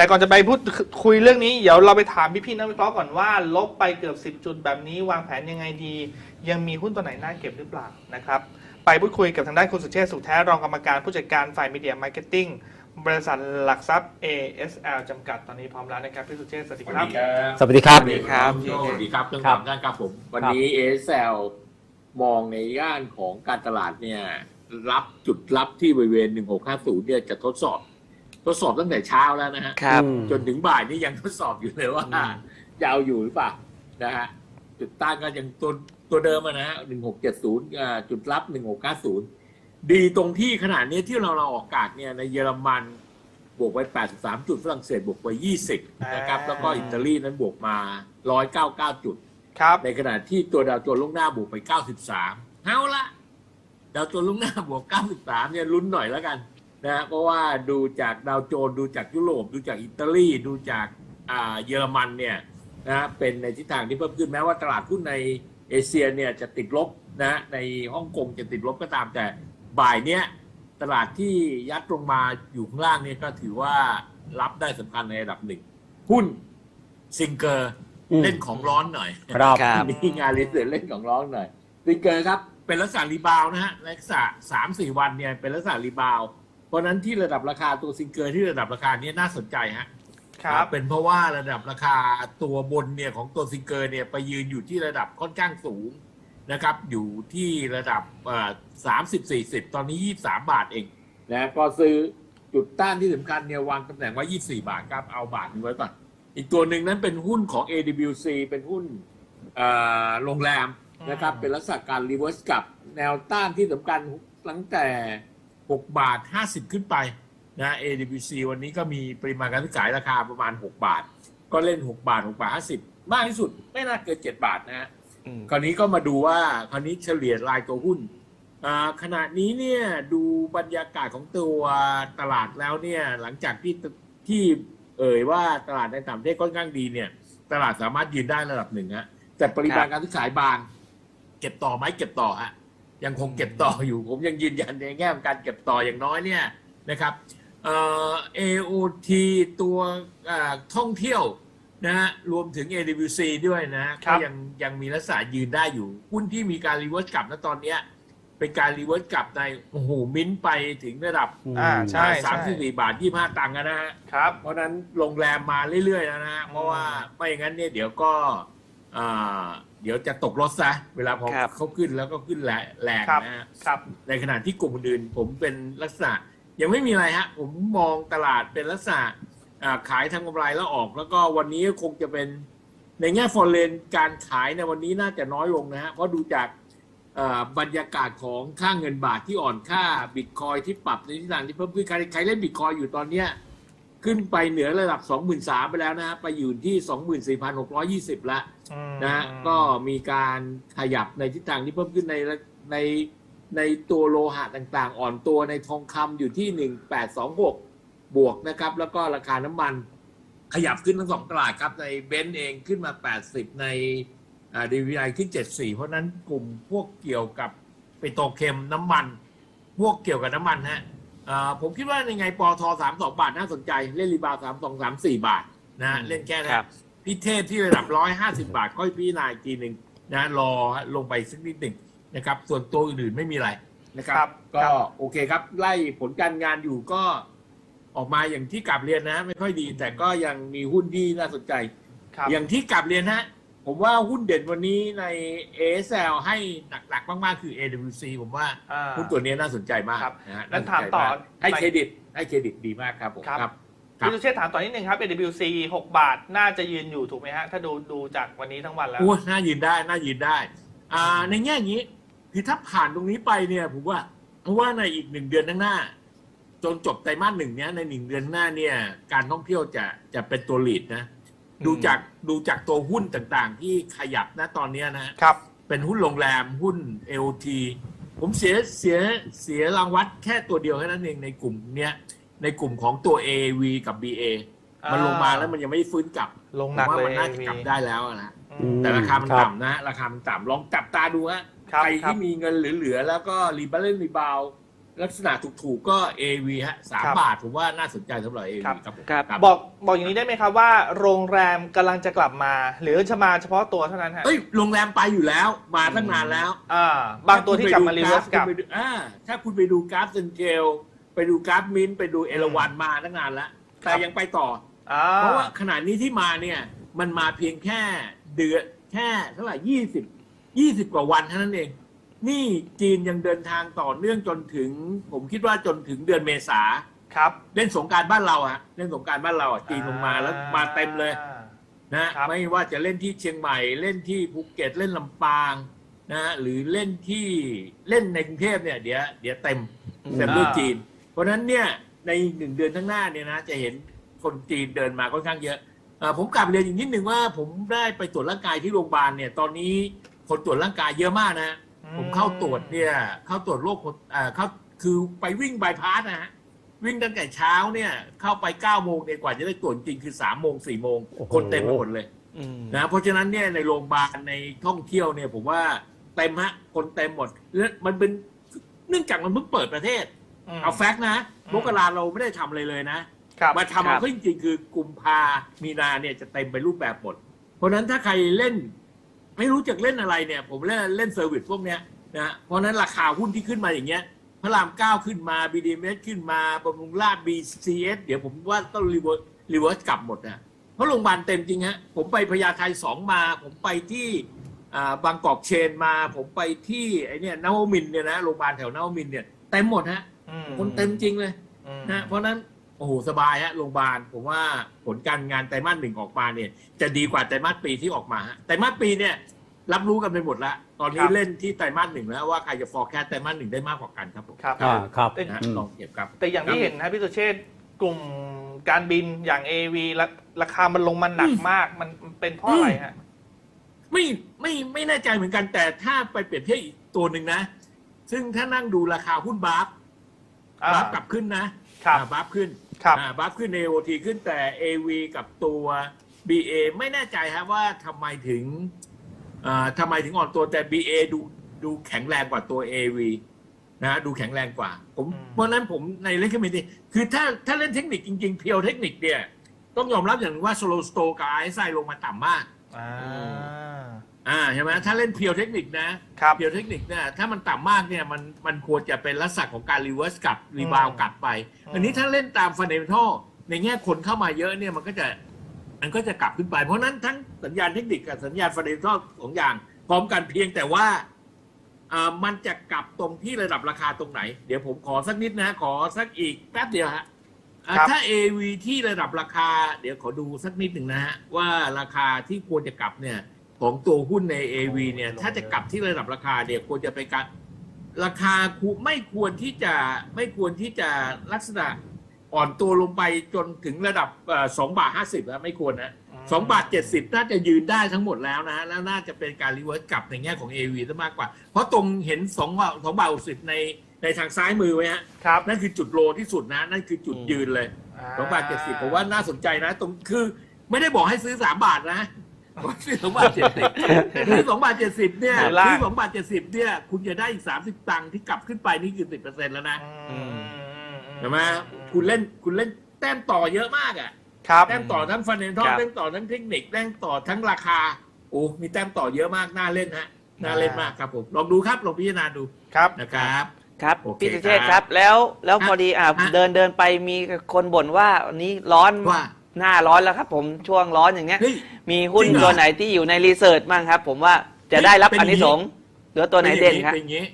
แต่ก่อนจะไปพูดคุยเรื่องนี้ เดี๋ยวเราไปถามพี่พี่ๆนักวิเคราะห์ก่อนว่า ลบไปเกือบ 10 จุดแบบนี้ วางแผนยังไงดี ยังมีหุ้นตัวไหนน่าเก็บหรือเปล่านะครับไปพูดคุยกับทางด้านคุณสุเชษฐ์สุขแท้รองกรรมการผู้จัดการฝ่ายมีเดียมาร์เก็ตติ้งบริษัทหลักทรัพย์ ASL จำกัดตอนนี้พร้อมแล้วนะครับพี่สุเชษฐ์สวัสดีสวัสครับดีครับ สวัสดีครับ สวัสดีครับสวัสดีครับทั้งครัสาบมท่านครับผม วันนี้เอสเลมองในย่านของการตลาดเนี่ย รับจุดรับที่บริเวณ 1650 เนี่ยจะทดสอบ ทดสอบตั้งแต่เช้าแล้วนะฮะครับอืมจนถึงบ่ายนี่ยังทดสอบอยู่เลยว่าอืมจะเอาอยู่หรือเปล่านะฮะจุดต้านก็ยังตัวตัวเดิมอะนะฮะ1670อ่าจุดรับ1690ดีตรงที่ขนาดนี้ที่เราเราออกอากาศเนี่ยในเยอรมันบวกไป 83 จุดฝรั่งเศสบวกไป 20 นะครับ แล้วก็อิตาลีนั้นบวกมา 199 จุด ครับ ในขณะที่ตัวดาวโจนส์ล่วงหน้าบวกไป 93 เอาละดาวโจนส์ล่วงหน้าบวก 93 เนี่ยลุ้นหน่อยแล้วกัน นะฮะเพราะว่าดูจากดาวโจนส์ดูจากยุโรป ดูจากอิตาลีดูจากอ่าเยอรมันเนี่ยนะฮะเป็นในทิศทางที่เพิ่มขึ้นแม้ว่าตลาดหุ้นในเอเชียเนี่ยจะติดลบนะฮะในฮ่องกงจะติดลบก็ตามแต่บ่ายเนี้ยตลาดที่ยัดลงมาอยู่ข้างล่างเนี่ยก็ถือว่ารับได้สำคัญในระดับหนึ่งหุ้นซิงเกอร์อืมเล่นของร้อนหน่อยครับครับมีงานรีเสิร์ชเล่นของร้องหน่อยซิงเกิลครับเป็นลักษณะรีบาวด์นะฮะลักษณะสามสี่วันเนี่ยเป็นลักษณะรีบาวด์ เพราะฉะนั้นที่ระดับราคาตัวซิงเกิลที่ระดับราคาเนี้น่าสนใจฮะครับเป็นเพราะว่าระดับราคาตัวบนเนี่ยของตัวซิงเกิลเนี่ยไปยืนอยู่ที่ระดับค่อนข้างสูงนะครับ อยู่ที่ระดับสามสิบสี่สิบตอนนี้ยี่สามบาทเองนะก็ซื้อจุดต้านที่สำคัญเนี่ยวางตำแหน่งไว้ยี่สี่บาทครับเอาบาทหนึงไว้ก่อนอีกตัวหนึ่งนั้นเป็นหุ้นของ AWC เป็นหุ้นเอ่อโรงแรมนะครับอืมเป็นลักษณะการรีเวิร์สกลับแนวต้านที่สำคัญตั้งแต่ 6 บาท 50 ขึ้นไปนะ AWC วันนี้ก็มีปริมาณการซื้อขายราคาประมาณ 6 บาท ก็เล่น 6 บาท 6 บาท 50 มากที่สุดไม่น่าเกิน 7 บาทนะฮะอืมคราวนี้ก็มาดูว่าคราวนี้เฉลี่ยรายตัวหุ้นอ่าขณะนี้เนี่ยดูบรรยากาศของตัวตลาดแล้วเนี่ยหลังจากที่ที่เอ่ยว่าตลาดในต่างประเทศค่อนข้างดีเนี่ย ตลาดสามารถยืนได้ระดับหนึ่งฮะแต่ปริมาณการซื้อขายบาง เก็บต่อไหมเก็บต่อฮะ ยังคงเก็บต่ออยู่ ผมยังยืนยันในแง่ของการเก็บต่ออย่างน้อยเนี่ยนะครับเอ่อ AOT ตัวอ่าท่องเที่ยวนะฮะรวมถึง AWC ด้วยนะฮะครัก็บยังยังมีลักษณะยืนได้อยู่หุ้นที่มีการรีเวิร์สกลับณตอนเนี้ยเป็นการรีเวิร์สกลับในโอ้โหมิ้นท์ไปถึงระดับอ่าใช่สามใช่สิบสี่บาทยี่ห้าตังค์อะนะฮะครับเพราะฉะนั้นโรงแรมมาเรื่อยๆแล้วนะฮะเพราะว่าไม่อย่างนั้นเนี่ยเดี๋ยวก็อ่า เดี๋ยวจะตกรถซะเวลาพอครับเขาขึ้นแล้วก็ขึ้นแรงแรงครับนะฮะครับ ในขณะที่กลุ่มอื่นๆผมเป็นลักษณะ ยังไม่มีอะไรฮะ ผมมองตลาดเป็นลักษณะอ่าขายทำกำไรแล้วออก แล้วก็วันนี้คงจะเป็นในแง่ฟอร์เรนการขายในวันนี้น่าจะน้อยลงนะฮะเพราะดูจากอ่าบรรยากาศของค่าเงินบาทที่อ่อนค่าบิตคอยที่ปรับในทิศทางที่เพิ่มขึ้นใครใครเล่นบิตคอยอยู่ตอนเนี้ย ขึ้นไปเหนือระดับ 23,000 ไปแล้วนะฮะ ไปอยู่ที่ 24,620แล้ว นะฮะก็มีการขยับในทิศทางที่เพิ่มขึ้นในในในตัวโลหะต่างๆ อ่อนตัวในทองคำอยู่ที่ 1826 บวกนะครับ แล้วก็ราคาน้ำมันขยับขึ้นทั้งสองตลาดครับ ในเบนซ์เองขึ้นมา 80 ในดีวีไอขึ้น 74 เพราะฉะนั้นกลุ่มพวกเกี่ยวกับปิโตรเคมน้ำมัน พวกเกี่ยวกับน้ำมันฮะอ่าผมคิดว่าในไงปอทสามสองบาทน่าสนใจ เล่นรีบาวสามสองสามสี่บาทนะฮะอืมเล่นแค่นั้ครันบ พิเทพที่ระดับร้อยห้าสิบาทค่อยพิจารณาอีกทีหนึ่งนะรอลงไปสักนิดหนึ่งนะครับ ส่วนตัวอื่นๆไม่มีอะไรนะครับครับก็ครับโอเคครับ ไล่ผลการงานอยู่ก็ออกมาอย่างที่กลับเรียนนะ ไม่ค่อยดี แต่ก็ยังมีหุ้นที่น่าสนใจครับอย่างที่กลับเรียนฮะผมว่าหุ้นเด่นวันนี้ใน ASL ให้หนักๆมากๆ คือ AWC ผมว่าอ่าหุ้นตัวนี้น่าสนใจมากครับนะฮะงั้นถามต่อน่สนใจกให้เครดิตให้เครดิตดีมากครับผมครับครับครับ พี่สุเชษฐ์ถามต่อนิดนึงครับ AWC 6 บาทน่าจะยืนอยู่ถูกไหมฮะ ถ้าดูดูจากวันนี้ทั้งวันแล้ว โอ้น่ายืนได้ น่ายืนได้ อ่า ในแง่อย่างนี้คือถ้าผ่านตรงนี้ไปเนี่ย ผมว่า เพราะว่าในอีกหนึ่งเดือนข้างหน้า จนจบไตรมาสหนึ่งเนี้ยในหนึ่งเดือนข้างหน้าเนี่ย การท่องเที่ยวจะจะเป็นตัวลีดนะอืมดูจากดูจากตัวหุ้นต่างๆ ที่ขยับนะตอนเนี้ยนะครับ เป็นหุ้นโรงแรมหุ้น LT ผมเสียเสียเสียรางวัลแค่ตัวเดียวแค่นั้นเองในกลุ่มเนี้ย ในกลุ่มของตัว AV กับ BA มันลงมาแล้วมันยังไม่ฟื้นกลับลงหนักผมว่าเลยมันน่าจะกลับได้แล้วนะอืม แต่ราคามันครับ ต่ำนะราคามันต่ำลองจับตาดูฮะครับใครครัที่บ มีเงินเหลือๆแล้วก็รีบาเลนรีบาวลักษณะถูกๆก็ AV ฮะสามครับบาทผมว่าน่าสนใจสำหรับ AV ครับ ครับผมครับ บอกบอกอย่างนี้ได้ไหมครับว่าโรงแรมกำลังจะกลับมา หรือจะมาเฉพาะตัวเท่านั้นฮะเอ้ยโรงแรมไปอยู่แล้วมาตั้งนานแล้วอ่าบางตัวที่กลับมารีเวิร์สกลับคุณไปดูอ่าถ้าคุณไปดูกราฟเซนเทล ไปดูกราฟมินท์ไปดูเอราวันมาตั้งนานแล้วแต่ครับยังไปต่ออ่าเพราะว่าขนาดนี้ที่มาเนี่ย มันมาเพียงแค่เดือนแค่เท่าไหร่ยี่สิบยี่สิบกว่าวันเท่านั้นเอง นี่จีนยังเดินทางต่อเนื่องจนถึง ผมคิดว่าจนถึงเดือนเมษาครับเล่นสงกรารบ้านเราอะเล่นสงกรารบ้านเราอะจีนลงมาแล้วมาเต็มเลยอ่านะครับไม่ว่าจะเล่นที่เชียงใหม่ เล่นที่ภูเก็ตเล่นลำปางนะฮะหรือเล่นที่เล่นในกรุงเทพเนี่ยเดี๋ยวเดี๋ยวเต็มเต็มด้วยจีน เพราะฉะนั้นเนี่ยในหนึ่งเดือนข้างหน้าเนี่ยนะจะเห็นคนจีนเดินมาค่อนข้างเยอะเอ่อผมกลับเรียนอีกนิดหนึ่งว่าผมได้ไปตรวจร่างกายที่โรงพยาบาลเนี่ยตอนนี้คนตรวจร่างกายเยอะมากนะ ผมเข้าตรวจเนี่ยเข้าตรวจโรคคนอ่าเข้าคือไปวิ่งบายพาสนะฮะวิ่งตั้งแต่เช้าเนี่ยเข้าไป9ก้าโมงเนี่ยกว่าจะได้ตรวจจริงคือ3ามโมงสี่โมงโอ้โหคนเต็มไปหมดเลยอืมนะเพราะฉะนั้นเนี่ยในโรงพยาบาลในท่องเที่ยวเนี่ยผมว่าเต็มฮะคนเต็มหมดแล้วมันเป็นเนื่องจากมันเพิ่งเปิดประเทศม เอาแฟกต์นะอืมมกราเราไม่ได้ทำอะไรเลยนะครับมาทำครัเอาบขึ้นจริงๆคือกุมภามีนาเนี่ยจะเต็มไปรูปแบบหมด เพราะฉะนั้นถ้าใครเล่น ไม่รู้จักเล่นอะไรเนี่ย ผมเล่นเล่นเซอร์วิสพวกเนี้ยนะเพราะฉะนั้นราคาหุ้นที่ขึ้นมาอย่างเงี้ยพระรามเก้าขึ้นมา BDMs ขึ้นมาบำรุงราช BCS เดี๋ยวผมว่าต้องรีเวิร์สรีเวิร์สกลับหมดนะเพราะโรงพยาบาลเต็มจริงฮะผมไปพญาไทสองมา ผมไปที่อ่าบางกอกเชนมา ผมไปที่ไอเนี่ยนวมินทร์เนี่ยนะโรงพยาบาลแถวนวมินทร์เนี่ยเต็มหมดฮะอืม คนเต็มจริงเลยอืมนะเพราะฉะนั้นโอ้โหสบายฮะโรงพยาบาลผมว่าผลการงานไตรมาสหนึ่งออกมาเนี่ย จะดีกว่าไตรมาสปีที่ออกมาฮะไตรมาสปีเนี่ย รับรู้กันไปหมดแล้ว ตอนนี้เล่นที่ไตรมาสหนึ่งแล้วว่าใครจะฟอร์แคสไตรมาสหนึ่งได้มากกว่ากันครับผมครับอ่าครับนะฮะอืมลองเก็บครับ แต่อย่างที่เห็นนะพี่สุเชษฐ์กลุ่มการบินอย่าง AV ราราคามันลงมาหนักมากมันมันเป็นเพราะอะไรฮะไม่ไม่ไม่แน่ใจเหมือนกันแต่ถ้าไปเปรียบเทียบอีกตัวหนึ่งนะ ซึ่งถ้านั่งดูราคาหุ้นบาร์อ่า บาร์กลับขึ้นนะครับอ่าบาร์ขึ้นครับ อ่าบาร์ขึ้น AOT ขึ้นแต่ AV กับตัว BA ไม่แน่ใจฮะว่าทำไมถึงอ่าทำไมถึงอ่อนตัวแต่ BA ดูดูแข็งแรงกว่าตัว AV นะดูแข็งแรงกว่า ผมอืม เพราะฉะนั้นผมในเล่นคอมมิตี้คือถ้าถ้าเล่นเทคนิคจริง ๆ เพียวเทคนิคเนี่ย ต้องยอมรับอย่างหนึ่งว่า slow store กับ RSI ลงมาต่ำมาก อ่า อ่าใช่ไหมถ้าเล่นเพียวเทคนิคนะครับ เพียวเทคนิคเนี่ยถ้ามันต่ำมากเนี่ยมันมันควรจะเป็นลักษณะของการรีเวิร์สกลับรีบาวกลับไปอืมอันนี้ถ้าเล่นตามฟันเดเมทัลในแง่คนเข้ามาเยอะเนี่ยมันก็จะมันก็จะกลับขึ้นไป เพราะฉะนั้นทั้งสัญญาณเทคนิคกับสัญญาณฟันเดเมทัลสองอย่าง พร้อมกันเพียงแต่ว่าอ่ามันจะกลับตรงที่ระดับราคาตรงไหน เดี๋ยวผมขอสักนิดนะ ขอสักอีกแป๊บเดียวฮะอ่าครับ ถ้า AV ที่ระดับราคา เดี๋ยวขอดูสักนิดหนึ่งนะฮะว่าราคาที่ควรจะกลับเนี่ย ของตัวหุ้นใน AV เนี่ยถ้าจะกลับที่ระดับราคาเนี่ยควรจะไปการราคาคูไม่ควรที่จะไม่ควรที่จะลักษณะอ่อนตัวลงไปจนถึงระดับสองบาทห้าสิบนะไม่ควรนะสองบาทเจ็ดสิบน่าจะยืนได้ทั้งหมดแล้วนะแล้วน่าจะเป็นการรีเวิร์สกลับในแง่ของ AV ซะมากกว่า เพราะตรงเห็นสองบาทสองบาทหกสิบในในทางซ้ายมือไว้ฮะครับนั่นคือจุดโลที่สุดนะ นั่นคือจุดยืนเลยสองบาทเจ็ดสิบผมว่าน่าสนใจนะ ตรงคือไม่ได้บอกให้ซื้อสามบาทนะบอก ซื้อสองบาทเจ็ดสิบซื้อสองบาทเจ็ดสิบเนี่ยหรือล่างซื้อสองบาทเจ็ดสิบเนี่ย คุณจะได้อีกสามสิบตังค์ที่กลับขึ้นไปนี่คือสิบเปอร์เซ็นต์แล้วนะอืมเห็นไหมคุณเล่นคุณเล่นแต้มต่อเยอะมากอะ ครับ แต้มต่อทั้งฟันเดนทอคลรับ แต้มต่อทั้งเทคนิคแต้มต่อทั้งราคาโอ้มีแต้มต่อเยอะมากน่าเล่นฮะน่าเล่นมากครับผมลองดูครับลองพิจารณาดูครับ นะครับ ครับโอเคพี่สุเชษฐ์คครัรับบแล้วแล้วฮะพอดีอะฮะ เดินเดินไปมีคนบ่นว่าวันนี้ร้อนว่า หน้าร้อนแล้วครับผมช่วงร้อนอย่างเงี้ย เฮ้ยมีหุ้นจริงเหรอ ตัวไหนที่อยู่ในรีเสิร์ชบ้างครับ ผมว่าจะได้รับเป็นออัย่านงนี้นี้สงส์เหลือตัวไหนเด่นครับเป็นอย่างนี้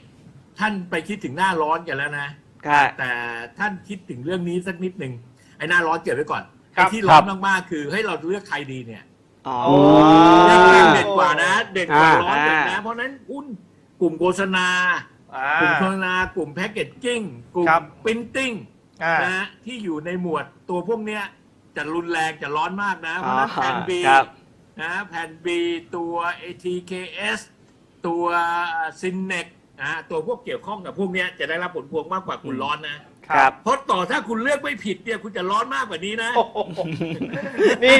ท่านไปคิดถึงหน้าร้อนกันแล้วนะ ค่ะ แต่ท่านคิดถึงเรื่องนี้สักนิดหนึ่งไอ้หน้าร้อนเก็บไว้ก่อนครัไอ้บ ที่ร้อนมากๆคือให้เราเลือกใครดีเนี่ยอ๋อโอ้เรื่องอ่าเด่นกว่านะ เด่นกว่าอ่า ร้อนเด่นนะอ่าเพราะฉะนั้นหุ้นกลุ่มโฆษณา อ่ากลุ่มโฆษณากลุ่มแพคเกจจิ้งกลุ่มครับ ปรินติ้งอ่า นะฮะที่อยู่ในหมวดตัวพวกเนี้ย จะรุนแรงจะร้อนมากนะ เพราะฉะนั้นอ๋อแผ่นบีครับ นะแผ่นบีตัว ATKS ตัวซินเนกนะตัวพวกเกี่ยวข้องกับพวกเนี้ยจะได้รับผลพวงมากกว่าคุณร้อนนะ ครับ เพราะต่อถ้าคุณเลือกไม่ผิดเนี่ยคุณจะร้อนมากกว่านี้นะ โอ้โหนี่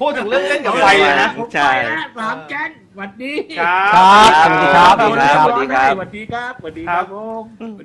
พูดถึงเรื่องเล่นกับไฟเลยนะผมใช่ ไปแล้วสามแก๊งสวัสดีครับ ครับ สวัสดีครับ สวัสดีครับ สวัสดีครับ สวัสดีครับผม